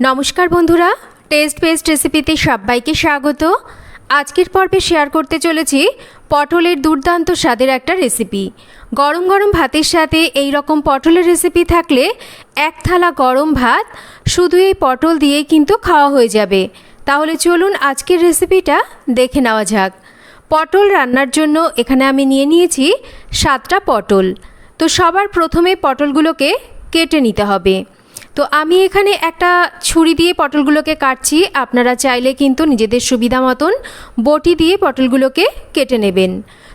নমস্কার বন্ধুরা test best রেসিপিতে সবাইকে স্বাগত। আজকের পর্বে শেয়ার করতে চলেছি পটলের দুর্দান্ত স্বাদের একটা রেসিপি গরম গরম ভাতের সাথে এই রকম পটলের রেসিপি থাকলে এক থালা গরম ভাত শুধু এই পটল দিয়েই কিন্তু খাওয়া হয়ে যাবে। তাহলে চলুন আজকের রেসিপিটা দেখে নেওয়া যাক। পটল রান্নার জন্য এখানে আমি নিয়ে নিয়েছি সাতটা পটল। তো সবার প্রথমে পটলগুলোকে কেটে নিতে হবে। তো আমি এখানে একটা ছুরি দিয়ে পটলগুলোকে কাটছি। আপনারা চাইলে কিন্তু নিজেদের সুবিধা মতন বটি দিয়ে পটলগুলোকে কেটে নেবেন।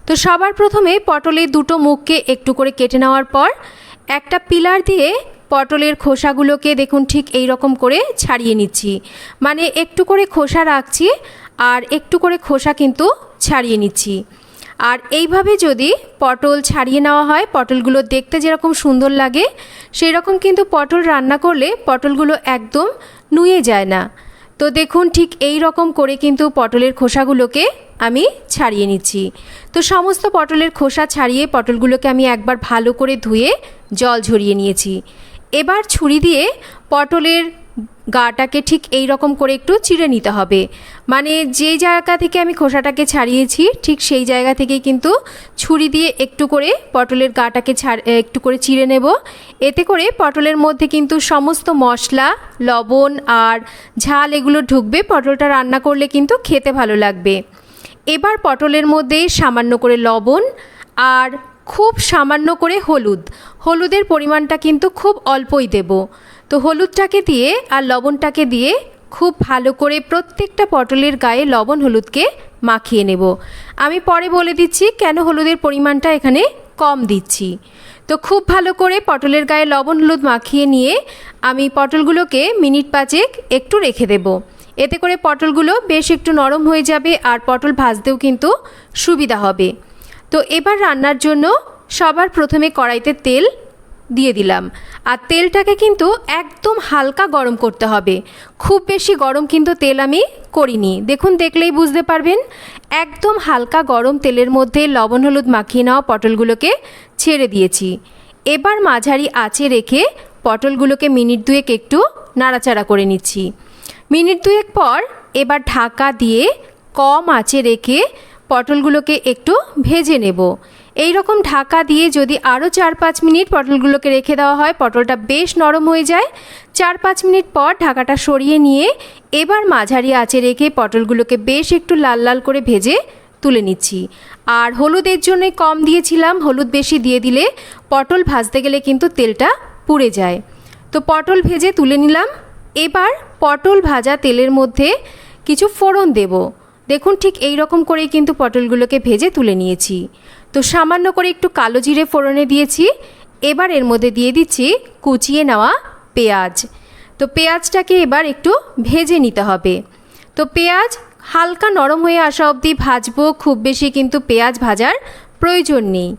তো সবার প্রথমে পটলের দুটো মুখকে একটু করে কেটে নেওয়ার পর একটা পিলার দিয়ে পটলের খোসাগুলোকে দেখুন ঠিক এই রকম করে ছাড়িয়ে নিচ্ছি। মানে একটু করে খোসা রাখছি আর একটু করে খোসা কিন্তু ছাড়িয়ে নিচ্ছি। আর এইভাবে যদি পটল ছাড়িয়ে নেওয়া হয়, পটলগুলো দেখতে যেরকম সুন্দর লাগে সেই রকম কিন্তু পটল রান্না করলে পটলগুলো একদম নুয়ে যায় না। তো দেখুন ঠিক এই রকম করে কিন্তু পটলের খোসাগুলোকে আমি ছাড়িয়ে নিচ্ছি। তো সমস্ত পটলের খোসা ছাড়িয়ে পটলগুলোকে আমি একবার ভালো করে ধুয়ে জল ঝরিয়ে নিয়েছি। এবার ছুরি দিয়ে পটলের গাটাকে ঠিক এই রকম করে একটু চিড়ে নিতে হবে। মানে যে জায়গা থেকে আমি খোসাটাকে ছাড়িয়েছি, ঠিক সেই জায়গা থেকেই কিন্তু ছুরি দিয়ে একটু করে পটলের গাটাকে ছাড় একটু করে চিড়ে নেব। এতে করে পটলের মধ্যে কিন্তু সমস্ত মশলা, লবণ আর ঝাল এগুলো ঢুকবে। পটলটা রান্না করলে কিন্তু খেতে ভালো লাগবে। এবার পটলের মধ্যে সামান্য করে লবণ আর খুব সামান্য করে হলুদ। হলুদের পরিমাণটা কিন্তু খুব অল্পই দেব। তো হলুদটাকে দিয়ে আর লবণটাকে দিয়ে খুব ভালো করে প্রত্যেকটা পটলের গায়ে লবণ হলুদকে মাখিয়ে নেব। আমি পরে বলে দিচ্ছি কেন হলুদের পরিমাণটা এখানে কম দিচ্ছি। তো খুব ভালো করে পটলের গায়ে লবণ হলুদ মাখিয়ে নিয়ে আমি পটলগুলোকে মিনিট পাঁচেক একটু রেখে দেবো। এতে করে পটলগুলো বেশ একটু নরম হয়ে যাবে আর পটল ভাজতেও কিন্তু সুবিধা হবে। তো এবার রান্নার জন্য সবার প্রথমে কড়াইতে তেল দিয়ে দিলাম। আর তেলটাকে কিন্তু একদম হালকা গরম করতে হবে। খুব বেশি গরম কিন্তু তেল আমি করিনি। দেখুন, দেখলেই বুঝতে পারবেন। একদম হালকা গরম তেলের মধ্যে লবণ, হলুদ মাখিয়ে নেওয়া পটলগুলোকে ছেড়ে দিয়েছি। এবার মাঝারি আঁচে রেখে পটলগুলোকে মিনিট দুয়েক একটু নাড়াচাড়া করে নিচ্ছি। মিনিট দুয়েক পর এবার ঢাকা দিয়ে কম আঁচে রেখে পটলগুলোকে একটু ভেজে নেব। এই রকম ঢাকা দিয়ে যদি আরও চার পাঁচ মিনিট পটলগুলোকে রেখে দেওয়া হয়, পটলটা বেশ নরম হয়ে যায়। চার পাঁচ মিনিট পর ঢাকাটা সরিয়ে নিয়ে এবার মাঝারি আঁচে রেখে পটলগুলোকে বেশ একটু লাল লাল করে ভেজে তুলে নিচ্ছি। আর হলুদের জন্যই কম দিয়েছিলাম, হলুদ বেশি দিয়ে দিলে পটল ভাজতে গেলে কিন্তু তেলটা পুড়ে যায়। তো পটল ভেজে তুলে নিলাম। এবার পটল ভাজা তেলের মধ্যে কিছু ফোড়ন দেব। দেখুন ঠিক এই রকম করেই কিন্তু পটলগুলোকে ভেজে তুলে নিয়েছি। তো সামান্য করে একটু কালো জিরে ফোড়নে দিয়েছি। এবার এর মধ্যে দিয়ে দিচ্ছি কুচিয়ে নেওয়া পেঁয়াজ। তো পেঁয়াজটাকে এবার একটু ভেজে নিতে হবে। তো পেঁয়াজ হালকা নরম হয়ে আসা অবধি ভাজবো, খুব বেশি কিন্তু পেঁয়াজ ভাজার প্রয়োজন নেই।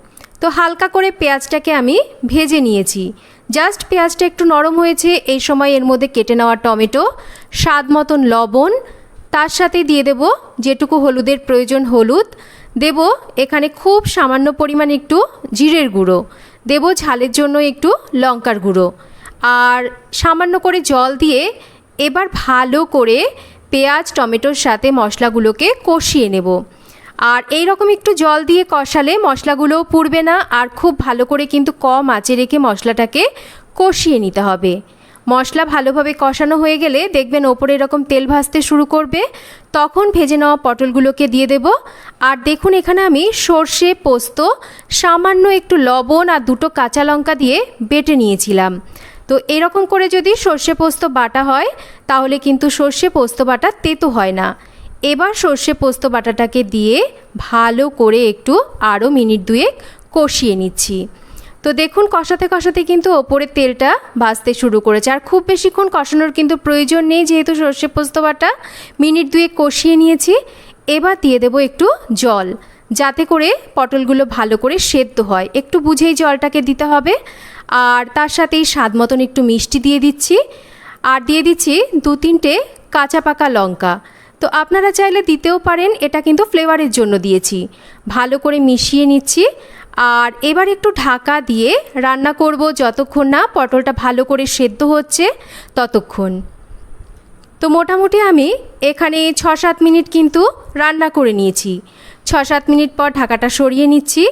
তো হালকা করে পেঁয়াজটাকে আমি ভেজে নিয়েছি। জাস্ট পেঁয়াজটা একটু নরম হয়েছে, এই সময় এর মধ্যে কেটে নেওয়া টমেটো, স্বাদ মতন লবণ, তার সাথে দিয়ে দেব যেটুকু হলুদের প্রয়োজন হলুদ দেব এখানে খুব সামান্য পরিমাণ একটু জিরের গুঁড়ো। দেব ঝালের জন্য একটু লঙ্কার গুঁড়ো। আর সামান্য করে জল দিয়ে এবার ভালো করে পেঁয়াজ, টমেটোর সাথে মশলাগুলোকে কষিয়ে নেব। আর এই রকম একটু জল দিয়ে কষালে মশলাগুলোও পুড়বে না, আর খুব ভালো করে কিন্তু কম আঁচে রেখে মশলাটাকে কষিয়ে নিতে হবে। মশলা ভালোভাবে কষানো হয়ে গেলে দেখবেন ওপরে এরকম তেল ভাজতে শুরু করবে। তখন ভেজে নেওয়া পটলগুলোকে দিয়ে দেব। আর দেখুন এখানে আমি সর্ষে, পোস্ত, সামান্য একটু লবণ আর দুটো কাঁচা লঙ্কা দিয়ে বেটে নিয়েছিলাম। তো এরকম করে যদি সর্ষে, পোস্ত বাটা হয়, তাহলে কিন্তু সর্ষে, পোস্ত বাটা তেতো হয় না। এবার সর্ষে, পোস্ত বাটাটাকে দিয়ে ভালো করে একটু আরও মিনিট দুয়েক কষিয়ে নিচ্ছি। তো দেখুন কষাতে কষাতে কিন্তু ওপরের তেলটা ভাজতে শুরু করেছে। আর খুব বেশিক্ষণ কষানোর কিন্তু প্রয়োজন নেই, যেহেতু সর্ষে পোস্ত বাটা মিনিট দুয়েক কষিয়ে নিয়েছি। এবার দিয়ে দেবো একটু জল, যাতে করে পটলগুলো ভালো করে সেদ্ধ হয়। একটু বুঝেই জলটাকে দিতে হবে। আর তার সাথেই স্বাদ মতন একটু মিষ্টি দিয়ে দিচ্ছি। আর দিয়ে দিচ্ছি দু তিনটে কাঁচা পাকা লঙ্কা। তো আপনারা চাইলে দিতেও পারেন, এটা কিন্তু ফ্লেভারের জন্য দিয়েছি। ভালো করে মিশিয়ে নিচ্ছি। আর এবার একটু ঢাকা দিয়ে রান্না করব যতক্ষণ না পটলটা ভালো করে সেদ্ধ হচ্ছে ততক্ষণ। তো মোটামুটি আমি এখানে ছ সাত মিনিট কিন্তু রান্না করে নিয়েছি। ছ সাত মিনিট পর ঢাকাটা সরিয়ে নিচ্ছি।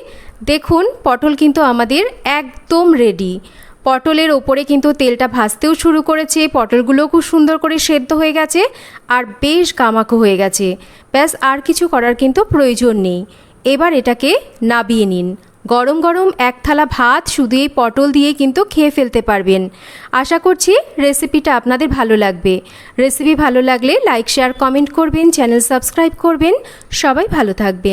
দেখুন, পটল কিন্তু আমাদের একদম রেডি পটলের ওপরে কিন্তু তেলটা ভাজতেও শুরু করেছে। পটলগুলো খুব সুন্দর করে সেদ্ধ হয়ে গেছে আর বেশ গামাকো হয়ে গেছে। ব্যাস, আর কিছু করার কিন্তু প্রয়োজন নেই। এবার এটাকে নাবিয়ে নিন। গরম গরম এক থালা ভাত, শুধু এই পটল দিয়ে কিন্তু খেয়ে ফেলতে পারবেন। আশা করছি রেসিপিটা আপনাদের ভালো লাগবে। রেসিপি ভালো লাগলে লাইক, শেয়ার, কমেন্ট করবেন, চ্যানেল সাবস্ক্রাইব করবেন। সবাই ভালো থাকবেন।